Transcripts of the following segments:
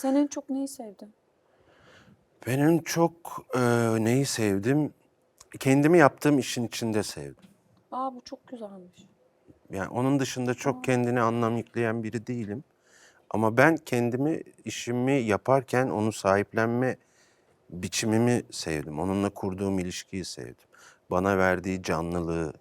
Sen en çok neyi sevdin? Ben en çok e, neyi sevdim? Kendimi yaptığım işin içinde sevdim. Aa bu çok güzelmiş. Yani onun dışında çok kendine anlam yükleyen biri değilim. Ama ben kendimi, işimi yaparken onu sahiplenme biçimimi sevdim. Onunla kurduğum ilişkiyi sevdim. Bana verdiği canlılığı,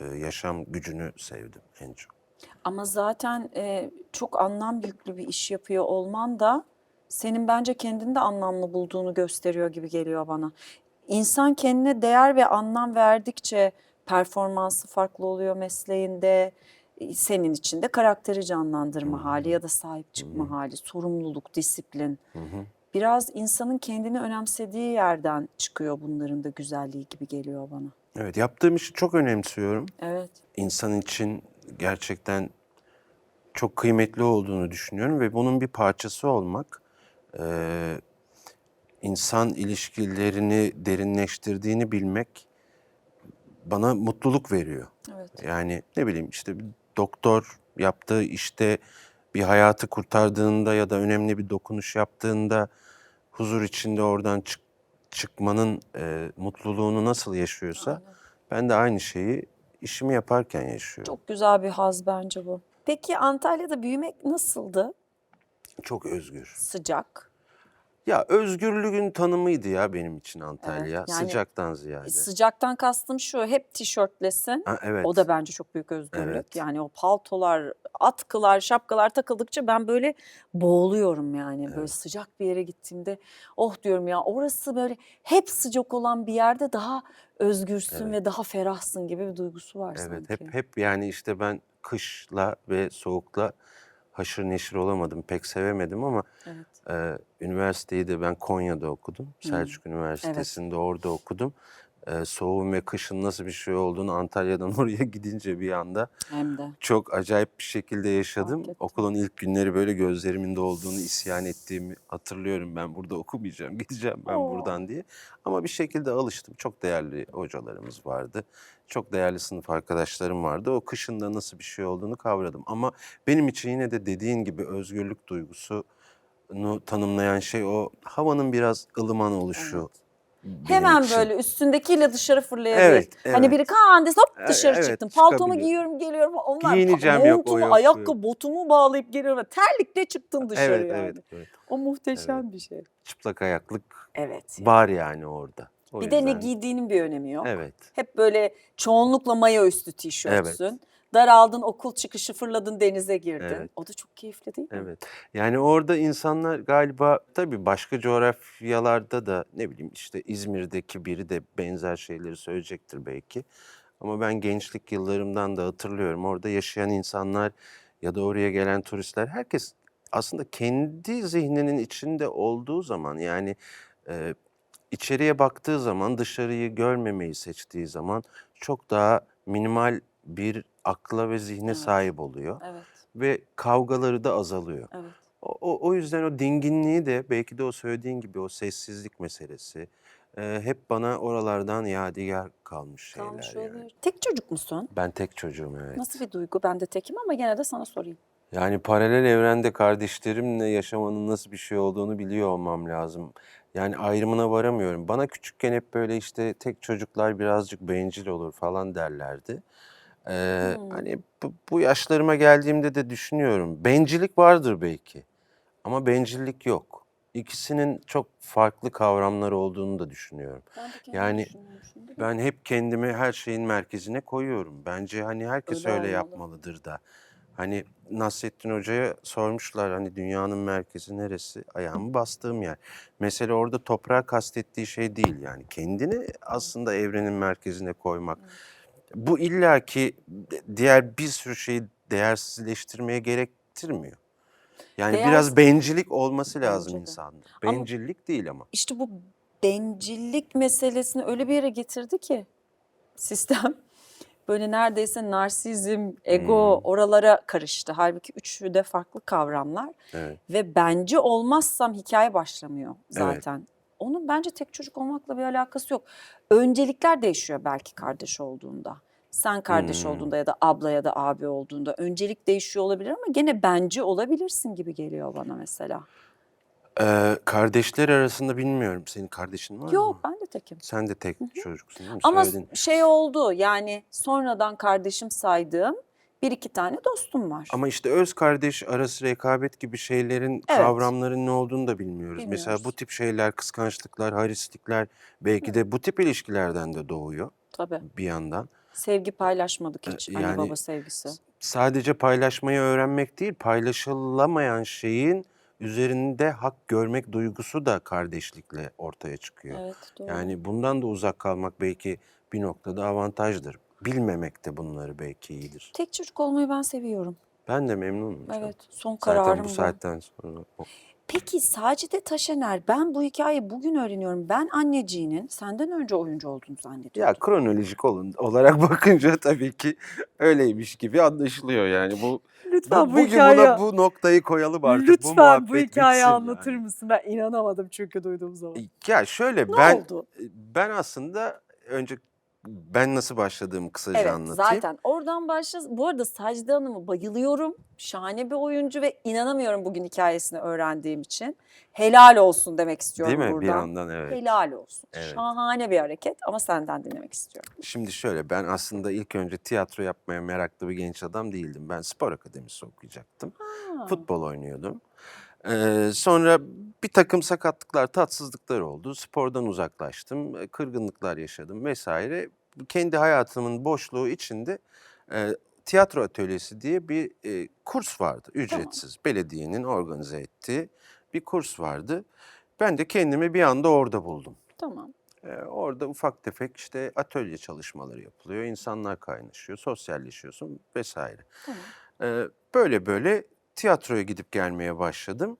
e, yaşam gücünü sevdim en çok. Ama zaten e, çok anlam yüklü bir iş yapıyor olman da senin bence kendini de anlamlı bulduğunu gösteriyor gibi geliyor bana. İnsan kendine değer ve anlam verdikçe performansı farklı oluyor mesleğinde. E, Senin için de karakteri canlandırma hali ya da sahip çıkma hali, sorumluluk, disiplin. Biraz insanın kendini önemsediği yerden çıkıyor bunların da güzelliği gibi geliyor bana. Evet, yaptığım işi çok önemsiyorum. Evet. insan için gerçekten çok kıymetli olduğunu düşünüyorum ve bunun bir parçası olmak eee, insan ilişkilerini derinleştirdiğini bilmek bana mutluluk veriyor. Evet. Yani ne bileyim işte bir doktor yaptığı işte bir hayatı kurtardığında ya da önemli bir dokunuş yaptığında huzur içinde oradan çık- çıkmanın eee, mutluluğunu nasıl yaşıyorsa ben de aynı şeyi işimi yaparken yaşıyorum. Çok güzel bir haz bence bu. Peki Antalya'da büyümek nasıldı? Çok özgür. Sıcak. Ya özgürlüğün tanımıydı ya benim için Antalya. Evet, yani Sıcaktan ziyade. Sıcaktan kastım şu, hep tişörtlesin. Ha, evet. O da bence çok büyük özgürlük. Evet. Yani o paltolar, atkılar, şapkalar takıldıkça ben böyle boğuluyorum yani. Böyle Evet. sıcak bir yere gittiğimde oh diyorum ya orası böyle hep sıcak olan bir yerde daha özgürsün Evet. ve daha ferahsın gibi bir duygusu var Evet sanki. hep hep yani işte ben kışla ve soğukla haşır neşir olamadım. Pek sevemedim ama Evet. E, üniversiteyi de ben Konya'da okudum. Selçuk Üniversitesi'nde orada okudum. E, soğuğun ve kışın nasıl bir şey olduğunu Antalya'dan oraya gidince bir anda Hem de. çok acayip bir şekilde yaşadım. Okulun ilk günleri böyle gözlerimin dolduğunu isyan ettiğimi hatırlıyorum. Ben burada okumayacağım, gideceğim ben Oo. buradan diye. Ama bir şekilde alıştım. Çok değerli hocalarımız vardı. Çok değerli sınıf arkadaşlarım vardı. O kışın da nasıl bir şey olduğunu kavradım. Ama benim için yine de dediğin gibi özgürlük duygusunu tanımlayan şey o havanın biraz ılıman oluşu. benim Hemen için. böyle üstündekiyle dışarı fırlayabilir. Evet, Hani evet. biri kan dese hop dışarı evet, çıktım. Paltomu giyiyorum geliyorum. Onlar Giyineceğim yok, o yok, ayakkabı, botumu bağlayıp geliyorum. Terlikle çıktın dışarı Evet, yani. evet, evet. O muhteşem bir şey. Çıplak ayaklık Evet. var yani orada. O Bir de ne yüzden- giydiğinin bir önemi yok. Evet. Hep böyle çoğunlukla mayo üstü tişörtsün. Daraldın okul çıkışı fırladın denize girdin. Evet. O da çok keyifli değil mi? Evet. Yani orada insanlar galiba tabii başka coğrafyalarda da ne bileyim işte İzmir'deki biri de benzer şeyleri söyleyecektir belki. Ama ben gençlik yıllarımdan da hatırlıyorum. Orada yaşayan insanlar ya da oraya gelen turistler herkes aslında kendi zihninin içinde olduğu zaman yani e, içeriye baktığı zaman dışarıyı görmemeyi seçtiği zaman çok daha minimal bir akla ve zihne Evet. sahip oluyor Evet. ve kavgaları da azalıyor. Evet. O, o, o yüzden o dinginliği de belki de o söylediğin gibi o sessizlik meselesi e, hep bana oralardan yadigar kalmış şeyler Kalmış yani. Tek çocuk musun? Ben tek çocuğum evet. Nasıl bir duygu? Ben de tekim ama gene de sana sorayım. Yani paralel evrende kardeşlerimle yaşamanın nasıl bir şey olduğunu biliyor olmam lazım. Yani ayrımına varamıyorum. Bana küçükken hep böyle işte tek çocuklar birazcık bencil olur falan derlerdi. Ee, Hmm. Hani bu, bu yaşlarıma geldiğimde de düşünüyorum. Bencillik vardır belki ama bencillik yok. İkisinin çok farklı kavramlar olduğunu da düşünüyorum. Ben Yani. Ben hep kendimi her şeyin merkezine koyuyorum. Bence hani herkes Öyle öyle, yapmalıdır da. Hani Nasrettin Hoca'ya sormuşlar hani dünyanın merkezi neresi? Ayağımı bastığım yer. Mesele orada toprağı kastettiği şey değil yani. Kendini aslında evrenin merkezine koymak. Bu illaki diğer bir sürü şeyi değersizleştirmeye gerektirmiyor. Yani Değersiz- biraz bencillik olması lazım de. insanda. Ama- Bencillik değil ama. İşte bu bencillik meselesini öyle bir yere getirdi ki sistem böyle neredeyse narsizm, ego Hmm. oralara karıştı. Halbuki üçü de farklı kavramlar Evet. ve bence olmazsam hikaye başlamıyor zaten. Onun bence tek çocuk olmakla bir alakası yok. Öncelikler değişiyor belki kardeş olduğunda. Sen kardeş Hmm. olduğunda ya da abla ya da abi olduğunda öncelik değişiyor olabilir ama gene bence olabilirsin gibi geliyor bana mesela. Ee, kardeşler arasında bilmiyorum. Senin kardeşin var mı? Yok ben de tekim. Sen de tek çocuksun değil mi? Ama Söyledin. şey oldu yani sonradan kardeşim saydığım bir iki tane dostum var. Ama işte öz kardeş arası rekabet gibi şeylerin, Evet. kavramların ne olduğunu da bilmiyoruz. Mesela Bilmiyoruz. bu tip şeyler, kıskançlıklar, harislikler belki de bu tip ilişkilerden de doğuyor Tabii. bir yandan. Sevgi paylaşmadık hiç. Ee, Anne yani baba sevgisi. Sadece paylaşmayı öğrenmek değil, paylaşılamayan şeyin üzerinde hak görmek duygusu da kardeşlikle ortaya çıkıyor. Evet doğru. Yani bundan da uzak kalmak belki bir noktada avantajdır. Bilmemek de bunları belki iyidir. Tek çocuk olmayı ben seviyorum. Ben de memnunum. canım. Evet son Zaten kararım bu bu. saatten sonra. o- Peki Sacide Taşener ben bu hikayeyi bugün öğreniyorum. Ben anneciğinin senden önce oyuncu olduğunu Ya zannediyordum. kronolojik olun, olarak bakınca tabii ki öyleymiş gibi anlaşılıyor yani. Bu, Lütfen bu, bugün buna bu noktayı koyalım artık. bu lütfen bu, muhabbet hikayeyi bitsin anlatır yani. mısın? Ben inanamadım çünkü duyduğum zaman. Ya şöyle Ne ben oldu? ben aslında önce ben nasıl başladığımı kısaca Evet anlatayım. zaten oradan başla. Bu arada Sacide Hanım'ı bayılıyorum. Şahane bir oyuncu ve inanamıyorum bugün hikayesini öğrendiğim için. Helal olsun demek istiyorum Değil mi? buradan. Bir yandan evet. Helal olsun. Evet. Şahane bir hareket ama senden dinlemek istiyorum. Şimdi şöyle ben aslında ilk önce tiyatro yapmaya meraklı bir genç adam değildim. Ben spor akademisi okuyacaktım. Ha. Futbol oynuyordum. Ee, sonra bir takım sakatlıklar, tatsızlıklar oldu. Spordan uzaklaştım. Kırgınlıklar yaşadım vesaire. Kendi hayatımın boşluğu içinde e, tiyatro atölyesi diye bir e, kurs vardı. Ücretsiz. Belediyenin organize ettiği bir kurs vardı. Ben de kendimi bir anda orada buldum. Tamam. Ee, orada ufak tefek işte atölye çalışmaları yapılıyor. insanlar kaynaşıyor, sosyalleşiyorsun vesaire. Tamam. Ee, böyle böyle tiyatroya gidip gelmeye başladım.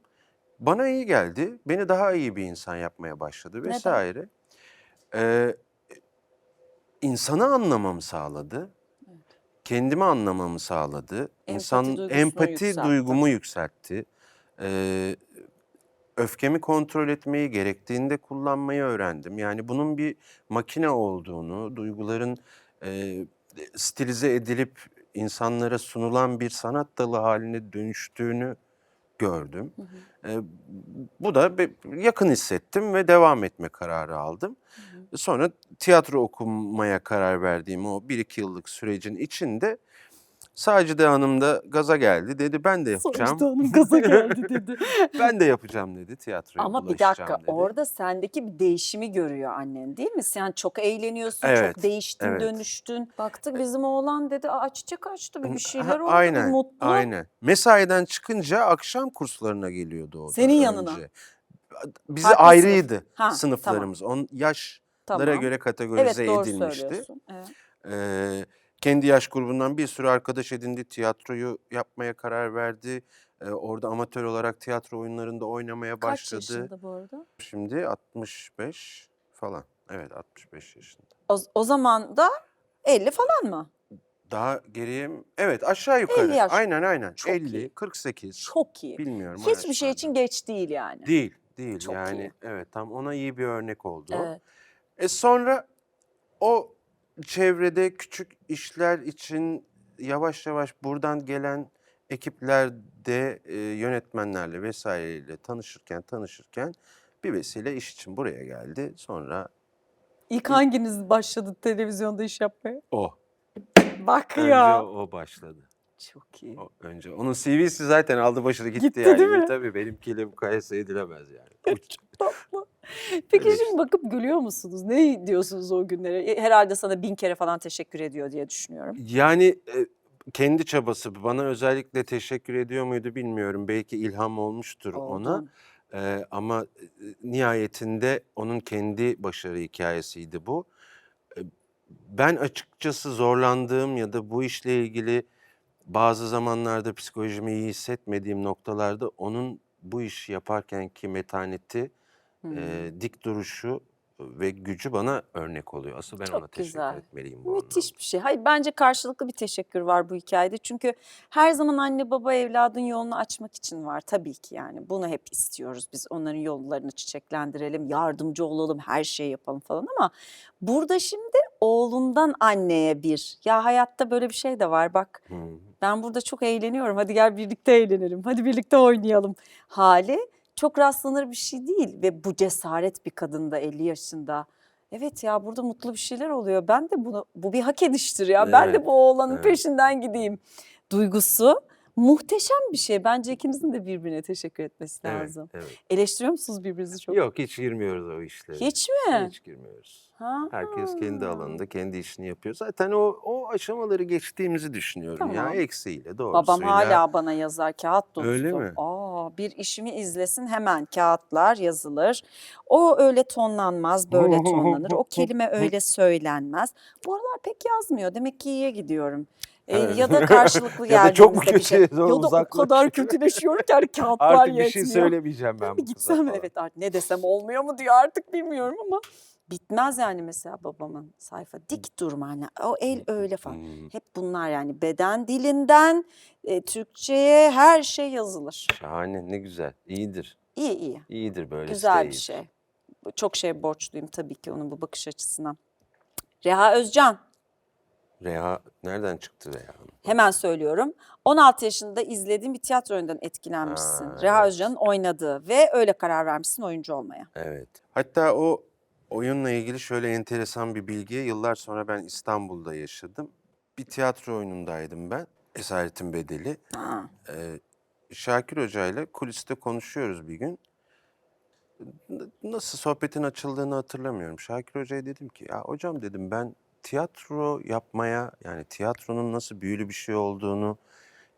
Bana iyi geldi. Beni daha iyi bir insan yapmaya başladı vesaire. Ee, insanı anlamamı sağladı. Kendimi anlamamı sağladı. İnsan duygusunu empati yükseltti. duygumu yükseltti. Ee, öfkemi kontrol etmeyi gerektiğinde kullanmayı öğrendim. Yani bunun bir makine olduğunu, duyguların e, stilize edilip insanlara sunulan bir sanat dalı haline dönüştüğünü gördüm. E, bu da yakın hissettim ve devam etme kararı aldım. Sonra tiyatro okumaya karar verdiğim o bir iki yıllık sürecin içinde Sacide Hanım da gaza geldi. Dedi ben de yapacağım. Sacide Hanım gaza geldi dedi. ben de yapacağım dedi tiyatroya Ama bir dakika dedi. orada sendeki bir değişimi görüyor annen değil mi? Sen çok eğleniyorsun, Evet, çok değiştin, evet. dönüştün. Baktık bizim oğlan dedi Aa, çiçek açtı bir, bir şeyler oldu, aynen, bir mutlu. Aynen. Mesaiden çıkınca akşam kurslarına geliyordu o da Senin yanına. önce. Bizi Farklı ayrıydı sınıf. Ha, sınıflarımız. On yaşlara Tamam. göre Evet kategorize doğru edilmişti. söylüyorsun. Evet. Ee, kendi yaş grubundan bir sürü arkadaş edindi. Tiyatroyu yapmaya karar verdi. Ee, orada amatör olarak tiyatro oyunlarında oynamaya Kaç başladı. yaşında bu arada? Şimdi 65 falan. Evet 65 yaşında. O, o zaman da 50 falan mı? Daha geriye mi? Evet aşağı yukarı. yaş. Aynen aynen. Çok 50, iyi. 48. Çok iyi. Bilmiyorum. Hiçbir şey için geç değil yani. Değil, değil. Çok yani iyi. evet tam ona iyi bir örnek oldu. Evet. E sonra o çevrede küçük işler için yavaş yavaş buradan gelen ekiplerde e, yönetmenlerle vesaireyle tanışırken tanışırken bir vesile iş için buraya geldi. Sonra İlk hanginiz başladı televizyonda iş yapmaya? o. Bak Önce ya. o başladı. Çok iyi. O önce. Onun CV'si zaten aldı başını gitti, Gitti, yani. değil mi? Tabii benimkiyle mukayese edilemez yani. Uç. Tatlı. Peki Öyle şimdi bakıp gülüyor musunuz? Ne diyorsunuz o günlere? E, Herhalde sana bin kere falan teşekkür ediyor diye düşünüyorum. Yani e, kendi çabası bana özellikle teşekkür ediyor muydu bilmiyorum. Belki ilham olmuştur ona. Oldun. E, ama e, nihayetinde onun kendi başarı hikayesiydi bu. E, ben açıkçası zorlandığım ya da bu işle ilgili bazı zamanlarda psikolojimi iyi hissetmediğim noktalarda onun bu işi yaparkenki metaneti, Hmm. e, dik duruşu ve gücü bana örnek oluyor. Asıl ben Çok ona teşekkür güzel. etmeliyim bu Müthiş bir şey. Hayır bence karşılıklı bir teşekkür var bu hikayede. Çünkü her zaman anne baba evladın yolunu açmak için var tabii ki yani. Bunu hep istiyoruz biz onların yollarını çiçeklendirelim, yardımcı olalım, her şeyi yapalım falan ama burada şimdi oğlundan anneye bir. Ya hayatta böyle bir şey de var bak. anlamda. Hı. Ben burada çok eğleniyorum. Hadi gel birlikte eğlenelim. Hadi birlikte oynayalım. Hali çok rastlanır bir şey değil ve bu cesaret bir kadında 50 yaşında. Evet ya burada mutlu bir şeyler oluyor. Ben de bunu bu bir hak ediştir ya. Ben de Evet, bu oğlanın evet. peşinden gideyim duygusu. Muhteşem bir şey. Bence ikimizin de birbirine teşekkür etmesi Evet, lazım. evet. Eleştiriyor musunuz birbirinizi çok? Yok hiç girmiyoruz o işlere. Hiç mi? Hiç girmiyoruz. Ha. Herkes kendi alanında kendi işini yapıyor. Zaten o o aşamaları geçtiğimizi düşünüyorum ya Tamam. eksiğiyle doğrusuyla. Babam hala bana yazar kağıt dostu. Öyle mi? Aa, bir işimi izlesin hemen kağıtlar yazılır. O öyle tonlanmaz, böyle tonlanır. O kelime öyle söylenmez. Bu aralar pek yazmıyor. Demek ki iyiye gidiyorum. Ee, Evet. ya da karşılıklı Ya da çok mu geldiğimizde bir şey. Ya da o kadar kötüleşiyorum ki hani kağıtlar Artık bir yetmiyor. şey söylemeyeceğim ben bu kıza gitsem falan. evet artık ne desem olmuyor mu diyor artık bilmiyorum ama bitmez yani mesela babamın sayfa dik durma hani o el öyle falan. Hmm, Hep bunlar yani beden dilinden e, Türkçe'ye her şey yazılır. Şahane ne güzel. İyidir. İyi iyi. İyidir böyle. Güzel bir şey. Çok şey borçluyum tabii ki onun bu bakış açısına. Reha Özcan Reha nereden çıktı Reha? Hemen söylüyorum. 16 yaşında izlediğin bir tiyatro oyundan etkilenmişsin. Ha, Reha evet. Özcan'ın oynadığı ve öyle karar vermişsin oyuncu olmaya. Evet. Hatta o oyunla ilgili şöyle enteresan bir bilgi. Yıllar sonra ben İstanbul'da yaşadım. Bir tiyatro oyunundaydım ben. Esaretin Bedeli. Ee, Şakir Hoca ile kuliste konuşuyoruz bir gün. Nasıl sohbetin açıldığını hatırlamıyorum. Şakir Hoca'ya dedim ki ya hocam dedim ben tiyatro yapmaya yani tiyatronun nasıl büyülü bir şey olduğunu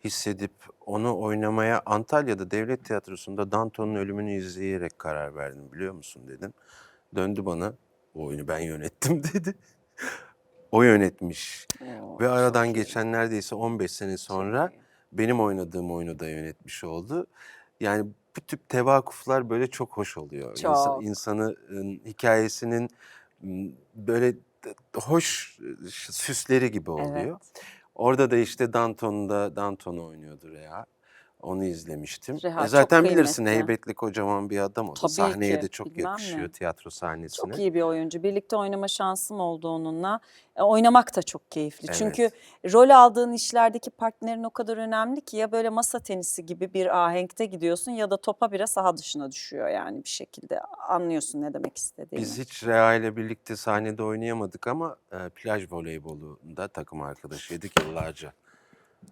hissedip onu oynamaya Antalya'da Devlet Tiyatrosu'nda Danton'un ölümünü izleyerek karar verdim biliyor musun dedim. Döndü bana o oyunu ben yönettim dedi. o yönetmiş. Oo, Ve aradan çok geçen neredeyse 15 sene sonra benim oynadığım oyunu da yönetmiş oldu. Yani bu tip tevakuflar böyle çok hoş oluyor. İnsan, Çok. insanı ın, hikayesinin böyle hoş süsleri gibi oluyor. Evet. Orada da işte Danton'da Danton'u oynuyordu Reha. Onu izlemiştim. Reha E zaten bilirsin kıymetli. heybetli kocaman bir adam o. Tabii Sahneye ki, de çok bilmem yakışıyor mi? tiyatro sahnesine. Çok iyi bir oyuncu. Birlikte oynama şansım oldu onunla. E, oynamak da çok keyifli. Evet. Çünkü rol aldığın işlerdeki partnerin o kadar önemli ki ya böyle masa tenisi gibi bir ahenkte gidiyorsun ya da topa bire saha dışına düşüyor yani bir şekilde. Anlıyorsun ne demek istediğimi. Biz hiç Reha ile birlikte sahnede oynayamadık ama e, plaj voleybolunda takım arkadaşıydık yıllarca.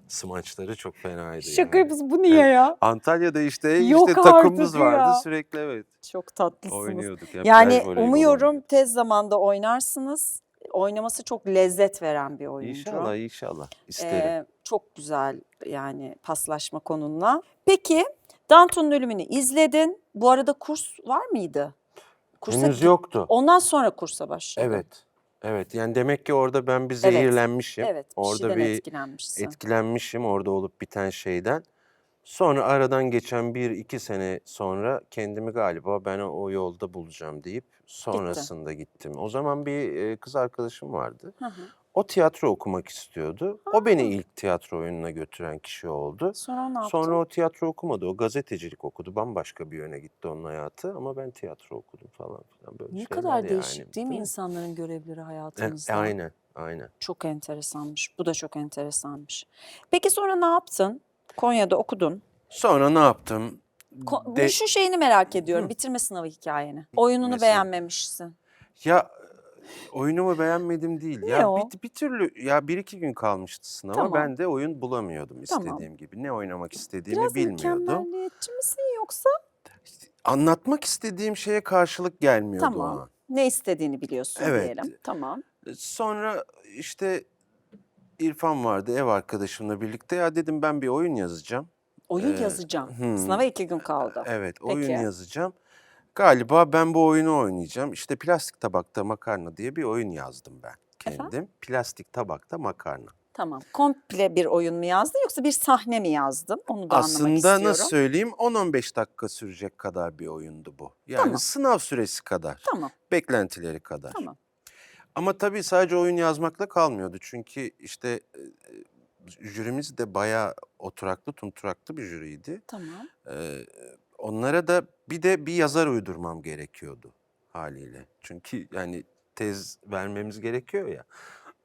Smaçları çok fenaydı Şaka yani. yapıyorsun bu niye ya? Antalya'da işte Yok işte takımımız vardı ya. sürekli evet Çok tatlısınız. oynuyorduk. ya, Yani umuyorum oynuyorduk. tez zamanda oynarsınız. Oynaması çok lezzet veren bir oyuncu. İnşallah inşallah isterim. Ee, çok güzel yani paslaşma konunla. Peki Danton'un ölümünü izledin. Bu arada kurs var mıydı? Kursa Henüz yoktu. Ondan sonra kursa başladın. Evet. Evet yani demek ki orada ben bir zehirlenmişim. Evet, orada bir etkilenmişsin. etkilenmişim orada olup biten şeyden. Sonra aradan geçen bir iki sene sonra kendimi galiba ben o, o yolda bulacağım deyip sonrasında gittim. O zaman bir e, kız arkadaşım vardı. Hı hı. O tiyatro okumak istiyordu. O beni ilk tiyatro oyununa götüren kişi oldu. Sonra ne yaptın? Sonra o tiyatro okumadı. O gazetecilik okudu. Bambaşka bir yöne gitti onun hayatı. Ama ben tiyatro okudum falan filan böyle ne şeyler kadar yani. değişik değil mi insanların görevleri E, hayatımızda? aynen, aynen. Çok enteresanmış. Bu da çok enteresanmış. Peki sonra ne yaptın? Konya'da okudun. Sonra ne yaptım? Ko- De- Şu şeyini merak ediyorum. Bitirme sınavı hikayeni. Oyununu Mesela? beğenmemişsin. Ya oyunumu beğenmedim değil. Ne ya o? bir, bir türlü ya bir iki gün kalmıştı sınava. Tamam. Ben de oyun bulamıyordum Tamam. istediğim gibi. Ne oynamak istediğimi Biraz bilmiyordum. mükemmelliyetçi misin yoksa? Anlatmak istediğim şeye karşılık gelmiyordu o Tamam. an. Ne istediğini biliyorsun Evet. diyelim. Tamam. Sonra işte İrfan vardı ev arkadaşımla birlikte. Ya dedim ben bir oyun yazacağım. Oyun Ee, yazacağım. hmm. Sınava iki gün kaldı. Evet Peki. oyun yazacağım. Galiba ben bu oyunu oynayacağım. İşte plastik tabakta makarna diye bir oyun yazdım ben kendim. Efendim? Plastik tabakta makarna. Tamam. Komple bir oyun mu yazdın yoksa bir sahne mi yazdın? Onu da anlamak Aslında istiyorum. nasıl söyleyeyim 10-15 dakika sürecek kadar bir oyundu bu. Yani Tamam. sınav süresi kadar, Tamam. beklentileri kadar. Tamam. Ama tabii sadece oyun yazmakla kalmıyordu. Çünkü işte e, jürimiz de bayağı oturaklı, tunturaklı bir jüriydi. Tamam. Ee, onlara da bir de bir yazar uydurmam gerekiyordu haliyle. Çünkü yani tez vermemiz gerekiyor ya.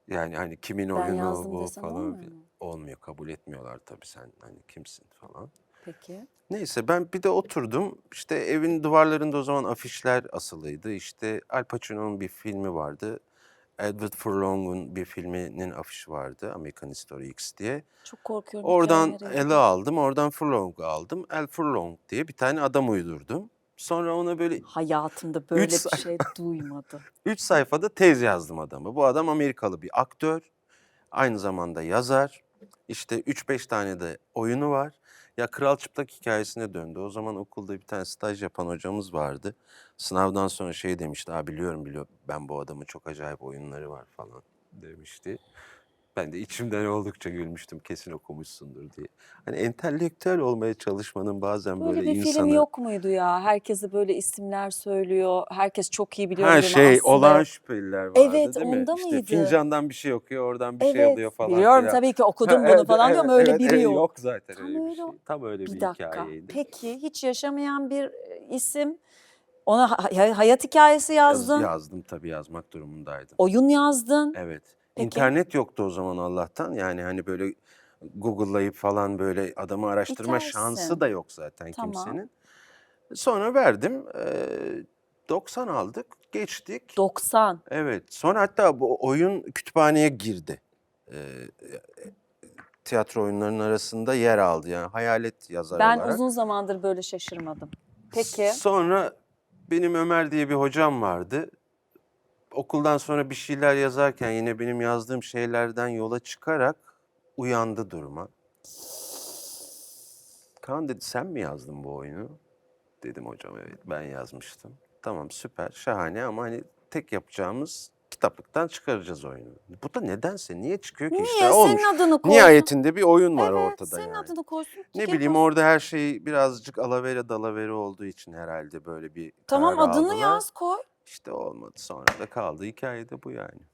Yani hani kimin Ben oyunu bu falan olmuyor mu? Olmuyor, kabul etmiyorlar tabii sen hani kimsin falan. Peki. Neyse ben bir de oturdum. İşte evin duvarlarında o zaman afişler asılıydı. İşte Al Pacino'nun bir filmi vardı. Edward Furlong'un bir filminin afişi vardı. American History X diye. Çok korkuyorum. Oradan ele aldım. Oradan Furlong'u aldım. El Furlong diye bir tane adam uydurdum. Sonra ona böyle Hayatımda böyle Üç bir şey duymadım. Üç sayfada tez yazdım adamı. Bu adam Amerikalı bir aktör. Aynı zamanda yazar. İşte 3-5 tane de oyunu var. Ya Kral Çıplak hikayesine döndü. O zaman okulda bir tane staj yapan hocamız vardı. Sınavdan sonra şey demişti. Aa biliyorum biliyorum ben bu adamın çok acayip oyunları var falan demişti. Ben de içimden oldukça gülmüştüm kesin okumuşsundur diye. Hani entelektüel olmaya çalışmanın bazen Böyle, böyle, bir insanı... film yok muydu ya? Herkese böyle isimler söylüyor. Herkes çok iyi biliyor. Ha şey aslında. olağan şüpheliler vardı Evet, değil mi? onda İşte mıydı? fincandan bir şey okuyor oradan bir şey Evet, alıyor falan biliyorum filan. tabii ki okudum Ha, bunu evet, falan evet, diyorum öyle evet, biri evet, yok. Yok zaten Tam öyle bir şey. Tam öyle bir, Bir dakika. hikayeydi. Peki hiç yaşamayan bir e, isim ona ha- ha- hayat hikayesi Yaz- yazdın. yazdım tabii yazmak durumundaydım. Oyun yazdın. Evet. Peki. İnternet yoktu o zaman Allah'tan. Yani hani böyle Google'layıp falan böyle adamı araştırma Bitersin. şansı da yok zaten Tamam. kimsenin. Sonra verdim. Ee, 90 aldık. Geçtik. 90. Evet. Sonra hatta bu oyun kütüphaneye girdi. Ee, tiyatro oyunlarının arasında yer aldı. Yani hayalet yazar Ben olarak. uzun zamandır böyle şaşırmadım. Peki. Sonra benim Ömer diye bir hocam vardı. Okuldan sonra bir şeyler yazarken yine benim yazdığım şeylerden yola çıkarak uyandı duruma. Kaan dedi sen mi yazdın bu oyunu? Dedim hocam evet ben yazmıştım. Tamam süper şahane ama hani tek yapacağımız kitaplıktan çıkaracağız oyunu. Bu da nedense niye çıkıyor ki Niye? işte olmuş. Senin adını koysun. Nihayetinde bir oyun var evet, ortada senin yani. adını koysun. Ne bileyim koysun. orada her şey birazcık alavere dalavere olduğu için herhalde böyle bir Tamam karar adını aldılar. yaz koy. İşte olmadı sonra da kaldı hikaye de bu yani.